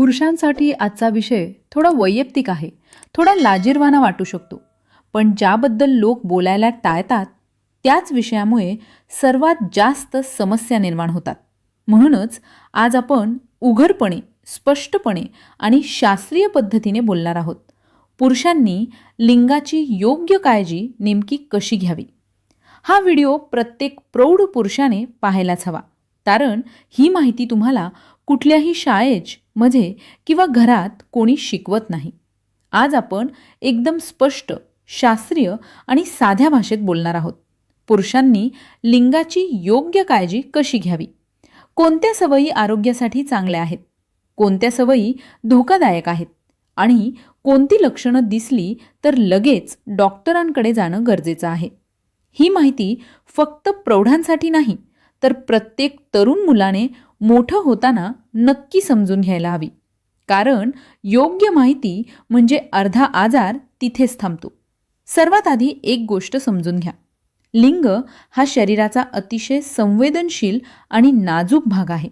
पुरुषांसाठी आजचा विषय थोडा वैयक्तिक आहे. थोडा लाजीरवाना वाटू शकतो. पण ज्याबद्दल लोक बोलायला टाळतात त्याच विषयामुळे सर्वात जास्त समस्या निर्माण होतात. म्हणूनच आज आपण उघडपणे स्पष्टपणे आणि शास्त्रीय पद्धतीने बोलणार आहोत. पुरुषांनी लिंगाची योग्य काळजी नेमकी कशी घ्यावी? हा व्हिडिओ प्रत्येक प्रौढ पुरुषाने पाहायलाच हवा. कारण ही माहिती तुम्हाला कुठल्याही शाळेच मध्ये किंवा घरात कोणी शिकवत नाही. आज आपण एकदम स्पष्ट शास्त्रीय आणि साध्या भाषेत बोलणार आहोत. पुरुषांनी लिंगाची योग्य काळजी कशी घ्यावी? कोणत्या सवयी आरोग्यासाठी चांगल्या आहेत? कोणत्या सवयी धोकादायक आहेत? आणि कोणती लक्षणं दिसली तर लगेच डॉक्टरांकडे जाणं गरजेचं आहे. ही माहिती फक्त प्रौढांसाठी नाही तर प्रत्येक तरुण मुलाने मोठं होताना नक्की समजून घ्यायला हवी. कारण योग्य माहिती म्हणजे अर्धा आजार तिथेच थांबतो. सर्वात आधी एक गोष्ट समजून घ्या. लिंग हा शरीराचा अतिशय संवेदनशील आणि नाजूक भाग आहे.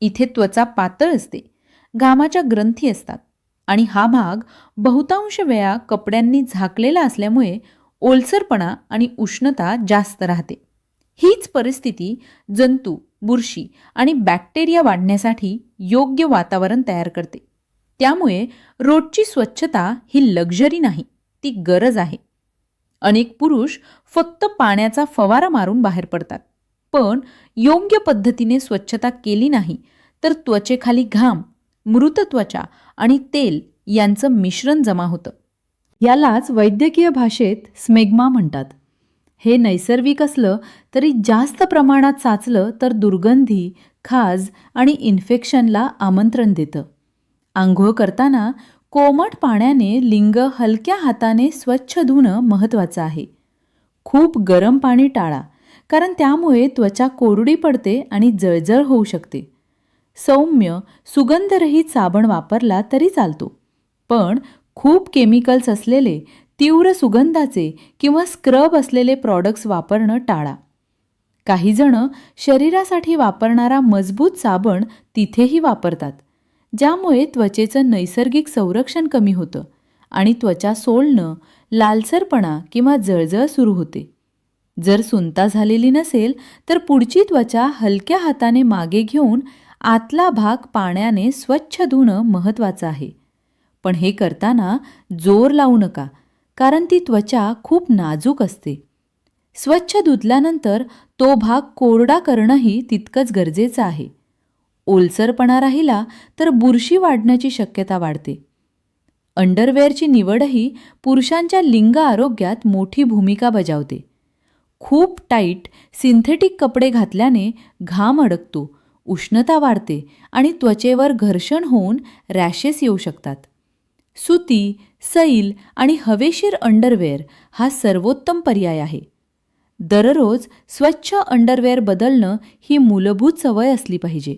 इथे त्वचा पातळ असते घामाच्या ग्रंथी असतात आणि हा भाग बहुतांश वेळा कपड्यांनी झाकलेला असल्यामुळे ओलसरपणा आणि उष्णता जास्त राहते. हीच परिस्थिती जंतू बुरशी आणि बॅक्टेरिया वाढण्यासाठी योग्य वातावरण तयार करते. त्यामुळे रोजची स्वच्छता ही लक्झरी नाही ती गरज आहे. अनेक पुरुष फक्त पाण्याचा फवारा मारून बाहेर पडतात. पण योग्य पद्धतीने स्वच्छता केली नाही तर त्वचेखाली घाम मृत त्वचा आणि तेल यांचं मिश्रण जमा होतं. यालाच वैद्यकीय भाषेत स्मेग्मा म्हणतात. हे नैसर्गिक असलं तरी जास्त प्रमाणात साचलं तर दुर्गंधी खाज आणि इन्फेक्शनला आमंत्रण देतं. आंघोळ करताना कोमट पाण्याने लिंग हलक्या हाताने स्वच्छ धुणं महत्त्वाचं आहे. खूप गरम पाणी टाळा कारण त्यामुळे त्वचा कोरडी पडते आणि जळजळ होऊ शकते. सौम्य सुगंधरहित साबण वापरला तरी चालतो. पण खूप केमिकल्स असलेले तीव्र सुगंधाचे किंवा स्क्रब असलेले प्रॉडक्ट्स वापरणं टाळा. काहीजणं शरीरासाठी वापरणारा मजबूत साबण तिथेही वापरतात ज्यामुळे त्वचेचं नैसर्गिक संरक्षण कमी होतं आणि त्वचा सोलणं लालसरपणा किंवा जळजळ सुरू होते. जर सुंता झालेली नसेल तर पुढची त्वचा हलक्या हाताने मागे घेऊन आतला भाग पाण्याने स्वच्छ धुणं महत्त्वाचं आहे. पण हे करताना जोर लावू नका कारण ती त्वचा खूप नाजूक असते. स्वच्छ धुतल्यानंतर तो भाग कोरडा करणंही तितकंच गरजेचं आहे. ओलसरपणा राहिला तर बुरशी वाढण्याची शक्यता वाढते. अंडरवेअरची निवडही पुरुषांच्या लिंग आरोग्यात मोठी भूमिका बजावते. खूप टाईट सिंथेटिक कपडे घातल्याने घाम अडकतो उष्णता वाढते आणि त्वचेवर घर्षण होऊन रॅशेस येऊ शकतात. सुती सैल आणि हवेशीर अंडरवेअर हा सर्वोत्तम पर्याय आहे. दररोज स्वच्छ अंडरवेअर बदलणं ही मूलभूत सवय असली पाहिजे.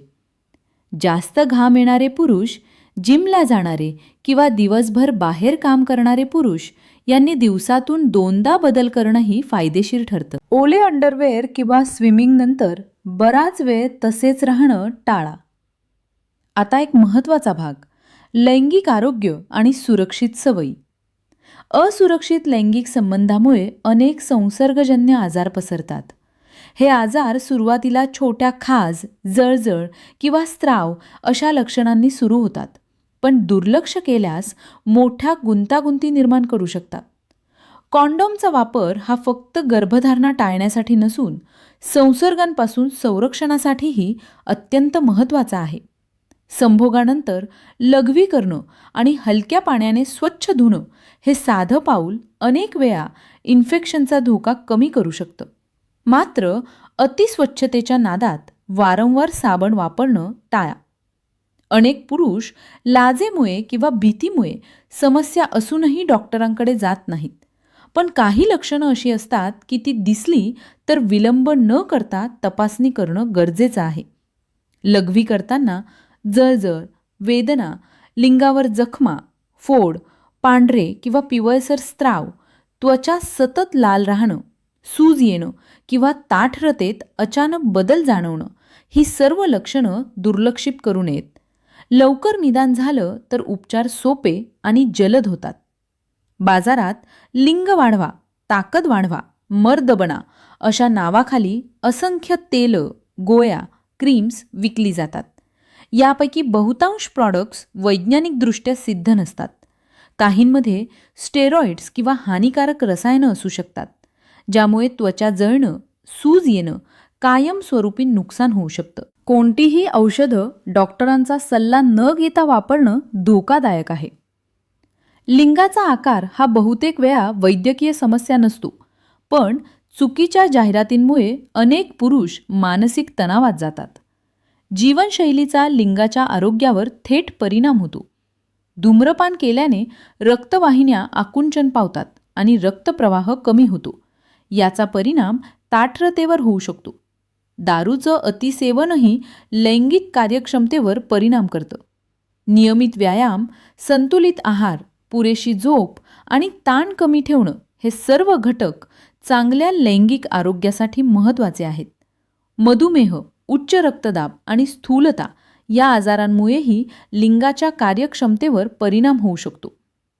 जास्त घाम येणारे पुरुष जिमला जाणारे किंवा दिवसभर बाहेर काम करणारे पुरुष यांनी दिवसातून दोनदा बदल करणंही फायदेशीर ठरतं. ओले अंडरवेअर किंवा स्विमिंग नंतर बराच वेळ तसेच राहणं टाळा. आता एक महत्त्वाचा भाग. लैंगिक आरोग्य आणि सुरक्षित सवयी. असुरक्षित लैंगिक संबंधामुळे अनेक संसर्गजन्य आजार पसरतात. हे आजार सुरुवातीला छोट्या खाज जळजळ किंवा स्त्राव अशा लक्षणांनी सुरू होतात पण दुर्लक्ष केल्यास मोठ्या गुंतागुंती निर्माण करू शकतात. कॉन्डोमचा वापर हा फक्त गर्भधारणा टाळण्यासाठी नसून संसर्गांपासून संरक्षणासाठीही अत्यंत महत्त्वाचा आहे. संभोगानंतर लघवी करणं आणि हलक्या पाण्याने स्वच्छ धुणं हे साधं पाऊल अनेक वेळा इन्फेक्शनचा धोका कमी करू शकतं. मात्र अतिस्वच्छतेच्या नादात वारंवार साबण वापरणं टाळा. अनेक पुरुष लाजेमुळे किंवा भीतीमुळे समस्या असूनही डॉक्टरांकडे जात नाहीत. पण काही लक्षणं अशी असतात की ती दिसली तर विलंब न करता तपासणी करणं गरजेचं आहे. लघवी करताना जळजळ वेदना लिंगावर जखमा फोड पांढरे किंवा पिवळसर स्त्राव त्वचा सतत लाल राहणं सूज येणं किंवा ताठरतेत अचानक बदल जाणवणं ही सर्व लक्षणं दुर्लक्षित करू नयेत. लवकर निदान झालं तर उपचार सोपे आणि जलद होतात. बाजारात लिंग वाढवा ताकद वाढवा मर्द बना अशा नावाखाली असंख्य तेलं गोळ्या क्रीम्स विकली जातात. यापैकी बहुतांश प्रॉडक्ट्स वैज्ञानिकदृष्ट्या सिद्ध नसतात. काहींमध्ये स्टेरॉइड्स किंवा हानिकारक रसायनं असू शकतात ज्यामुळे त्वचा जळणं सूज येणं कायमस्वरूपी नुकसान होऊ शकतं. कोणतीही औषधं डॉक्टरांचा सल्ला न घेता वापरणं धोकादायक आहे. लिंगाचा आकार हा बहुतेक वेळा वैद्यकीय समस्या नसतो पण चुकीच्या जाहिरातींमुळे अनेक पुरुष मानसिक तणावात जातात. जीवनशैलीचा लिंगाच्या आरोग्यावर थेट परिणाम होतो. धूम्रपान केल्याने रक्तवाहिन्या आकुंचन पावतात आणि रक्तप्रवाह कमी होतो. याचा परिणाम ताठरतेवर होऊ शकतो. दारूचं अतिसेवनही लैंगिक कार्यक्षमतेवर परिणाम करतं. नियमित व्यायाम संतुलित आहार पुरेशी झोप आणि ताण कमी ठेवणं हे सर्व घटक चांगल्या लैंगिक आरोग्यासाठी महत्त्वाचे आहेत. मधुमेह उच्च रक्तदाब आणि स्थूलता या आजारांमुळेही लिंगाच्या कार्यक्षमतेवर परिणाम होऊ शकतो.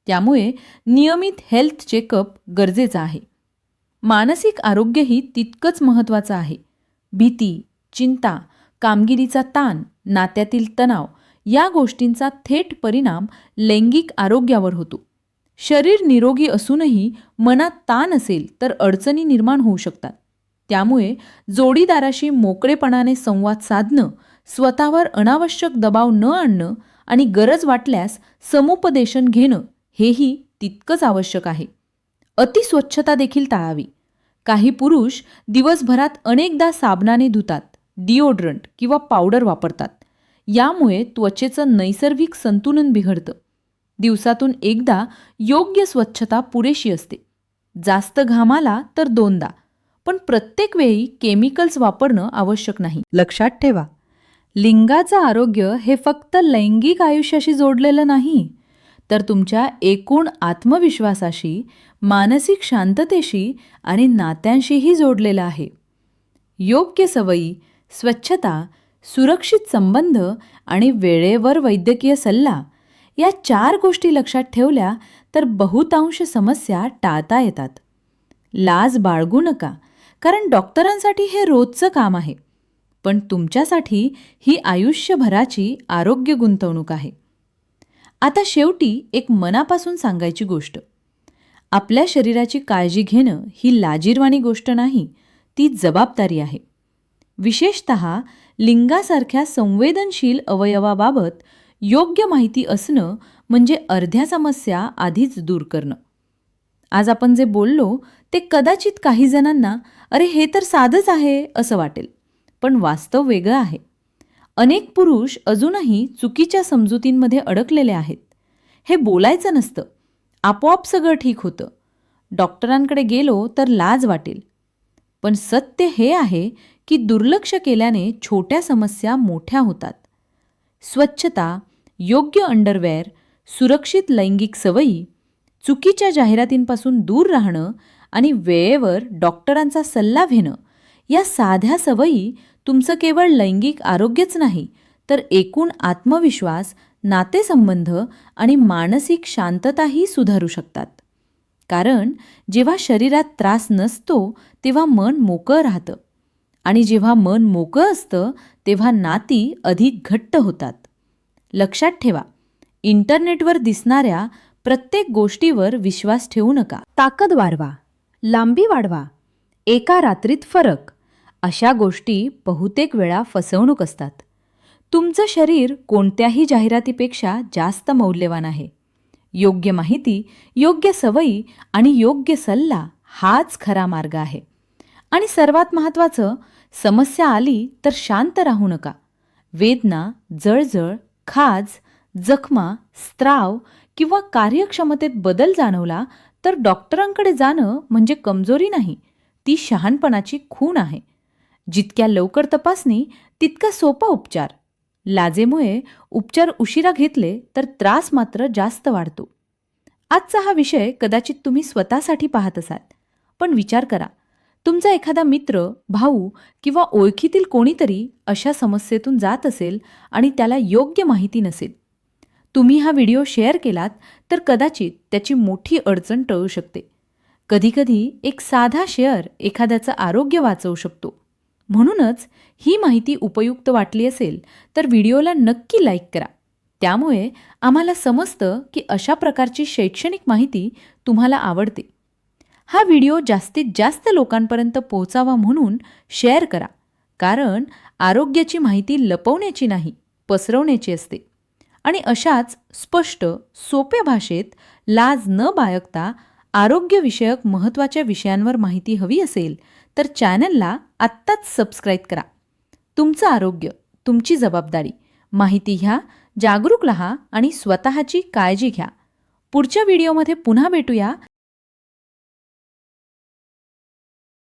त्यामुळे नियमित हेल्थ चेकअप गरजेचं आहे. मानसिक आरोग्यही तितकंच महत्त्वाचं आहे. भीती चिंता कामगिरीचा ताण नात्यातील तणाव या गोष्टींचा थेट परिणाम लैंगिक आरोग्यावर होतो. शरीर निरोगी असूनही मनात ताण असेल तर अडचणी निर्माण होऊ शकतात. त्यामुळे जोडीदाराशी मोकळेपणाने संवाद साधणं स्वतःवर अनावश्यक दबाव न आणणं आणि गरज वाटल्यास समुपदेशन घेणं हेही तितकंच आवश्यक आहे. अतिस्वच्छता देखील टाळावी. काही पुरुष दिवसभरात अनेकदा साबणाने धुतात डिओड्रंट किंवा पावडर वापरतात. यामुळे त्वचेचं नैसर्गिक संतुलन बिघडतं. दिवसातून एकदा योग्य स्वच्छता पुरेशी असते. जास्त घामाला तर दोनदा पण प्रत्येक वेळी केमिकल्स वापरणं आवश्यक नाही. लक्षात ठेवा लिंगाचं आरोग्य हे फक्त लैंगिक आयुष्याशी जोडलेलं नाही तर तुमच्या एकूण आत्मविश्वासाशी मानसिक शांततेशी आणि नात्यांशीही जोडलेलं आहे. योग्य सवयी स्वच्छता सुरक्षित संबंध आणि वेळेवर वैद्यकीय सल्ला या चार गोष्टी लक्षात ठेवल्या तर बहुतांश समस्या टाळता येतात. लाज बाळगू नका कारण डॉक्टरांसाठी हे रोजचं काम आहे. पण तुमच्यासाठी ही आयुष्यभराची आरोग्य गुंतवणूक आहे. आता शेवटी एक मनापासून सांगायची गोष्ट. आपल्या शरीराची काळजी घेणं ही लाजीरवाणी गोष्ट नाही ती जबाबदारी आहे. विशेषत लिंगासारख्या संवेदनशील अवयवाबाबत योग्य माहिती असणं म्हणजे अर्ध्या समस्या आधीच दूर करणं. आज आपण जे बोललो ते कदाचित काही जणांना अरे हे तर साधंच आहे असं वाटेल. पण वास्तव वेगळं आहे. अनेक पुरुष अजूनही चुकीच्या समजुतींमध्ये अडकलेले आहेत. हे बोलायचं नसतं. आपोआप सगळं ठीक होतं. डॉक्टरांकडे गेलो तर लाज वाटेल. पण सत्य हे आहे की दुर्लक्ष केल्याने छोट्या समस्या मोठ्या होतात. स्वच्छता योग्य अंडरवेअर सुरक्षित लैंगिक सवयी चुकीच्या जाहिरातींपासून दूर राहणं आणि वेळेवर डॉक्टरांचा सल्ला घेणं या साध्या सवयी तुमचं केवळ लैंगिक आरोग्यच नाही तर एकूण आत्मविश्वास नातेसंबंध आणि मानसिक शांतताही सुधारू शकतात. कारण जेव्हा शरीरात त्रास नसतो तेव्हा मन मोकळं राहतं. आणि जेव्हा मन मोकळं असतं तेव्हा नाती अधिक घट्ट होतात. लक्षात ठेवा इंटरनेटवर दिसणाऱ्या प्रत्येक गोष्टीवर विश्वास ठेवू नका. ताकद वाढवा. लांबी वाढवा. एका रात्रीत फरक. अशा गोष्टी बहुतेक वेळा फसवणूक असतात. तुमचं शरीर कोणत्याही जाहिरातीपेक्षा जास्त मौल्यवान आहे. योग्य माहिती योग्य सवयी आणि योग्य सल्ला हाच खरा मार्ग आहे. आणि सर्वात महत्त्वाचं समस्या आली तर शांत राहू नका. वेदना जळजळ खाज जखमा स्त्राव किंवा कार्यक्षमतेत बदल जाणवला तर डॉक्टरांकडे जाणं म्हणजे कमजोरी नाही. ती शहाणपणाची खूण आहे. जितक्या लवकर तपासणी तितका सोपा उपचार. लाजेमुळे उपचार उशिरा घेतले तर त्रास मात्र जास्त वाढतो. आजचा हा विषय कदाचित तुम्ही स्वतःसाठी पाहत असाल. पण विचार करा. तुमचा एखादा मित्र भाऊ किंवा ओळखीतील कोणीतरी अशा समस्येतून जात असेल आणि त्याला योग्य माहिती नसेल. तुम्ही हा व्हिडिओ शेअर केलात तर कदाचित त्याची मोठी अडचण टळू शकते. कधीकधी एक साधा शेअर एखाद्याचं आरोग्य वाचवू शकतो. म्हणूनच ही माहिती उपयुक्त वाटली असेल तर व्हिडिओला नक्की लाईक करा. त्यामुळे आम्हाला समजतं की अशा प्रकारची शैक्षणिक माहिती तुम्हाला आवडते. हा व्हिडिओ जास्तीत जास्त लोकांपर्यंत पोहोचावा म्हणून शेअर करा कारण आरोग्याची माहिती लपवण्याची नाही पसरवण्याची असते. आणि अशाच स्पष्ट सोप्या भाषेत लाज न बाळगता आरोग्यविषयक महत्त्वाच्या विषयांवर माहिती हवी असेल तर चॅनलला आत्ताच सबस्क्राईब करा. तुमचं आरोग्य तुमची जबाबदारी माहिती घ्या जागरूक रहा आणि स्वतःची काळजी घ्या. पुढच्या व्हिडिओमध्ये पुन्हा भेटूया.